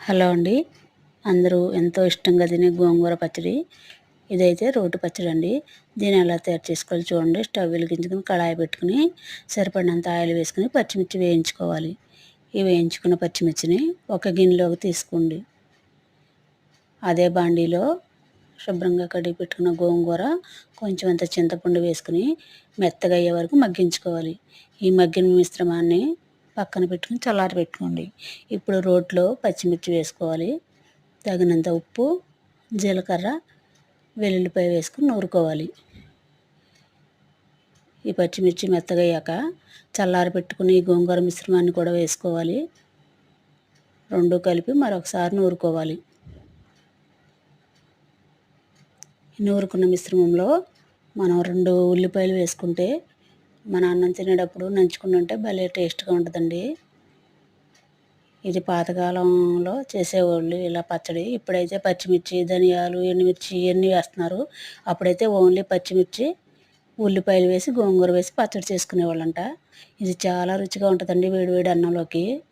Hello అండి. అందరూ ఎంతో ఇష్టంగా తినే గోంగూర పచ్చడి. ఇదైతే రోటి పచ్చడి అండి. దీన్ని ఎలా తయారు చేసుకోవాలి చూడండి. స్టవ్ వెలిగించుకుని కళాయి పెట్టుకుని సరిపడినంత ఆయిల్ వేసుకుని పచ్చిమిర్చి వేయించుకోవాలి. ఈ వేయించుకున్న పచ్చిమిర్చిని ఒక గిన్నెలోకి తీసుకోండి. అదే బాండీలో శుభ్రంగా కడిగి పెట్టుకున్న గోంగూర కొంచెం అంత చింతపండు వేసుకుని మెత్తగా అయ్యే వరకు మగ్గించుకోవాలి. ఈ మగ్గిన మిశ్రమాన్ని పక్కన పెట్టుకుని చల్లారి పెట్టుకోండి. ఇప్పుడు రోట్లో పచ్చిమిర్చి వేసుకోవాలి. తగినంత ఉప్పు జీలకర్ర వెల్లుల్లిపాయ వేసుకుని నూరుకోవాలి. ఈ పచ్చిమిర్చి మెత్తగయ్యాక చల్లారి పెట్టుకుని ఈ గోంగూర మిశ్రమాన్ని కూడా వేసుకోవాలి. రెండు కలిపి మరొకసారి నూరుకోవాలి. నూరుకున్న మిశ్రమంలో మనం రెండు ఉల్లిపాయలు వేసుకుంటే మన అన్నం తినేటప్పుడు నంచుకుంటుంటే భలే టేస్ట్గా ఉంటుందండి. ఇది పాతకాలంలో చేసేవాళ్ళు ఇలా పచ్చడి. ఇప్పుడైతే పచ్చిమిర్చి ధనియాలు ఎండుమిర్చి ఇవన్నీ వేస్తున్నారు. అప్పుడైతే ఓన్లీ పచ్చిమిర్చి ఉల్లిపాయలు వేసి గోంగూర వేసి పచ్చడి చేసుకునేవాళ్ళంట. ఇది చాలా రుచిగా ఉంటుందండి వేడివేడి అన్నంలోకి.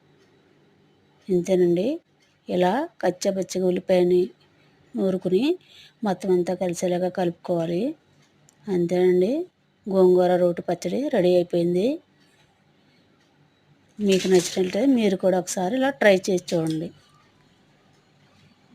ఇంతేనండి. ఇలా కచ్చపచ్చిగా ఉల్లిపాయని నూరుకుని మొత్తం అంతా కలిసేలాగా కలుపుకోవాలి. అంతేనండి. గోంగూర రోటి పచ్చడి రెడీ అయిపోయింది. మీకు నచ్చినట్లయితే మీరు కూడా ఒకసారి ఇలా ట్రై చేసి చూడండి.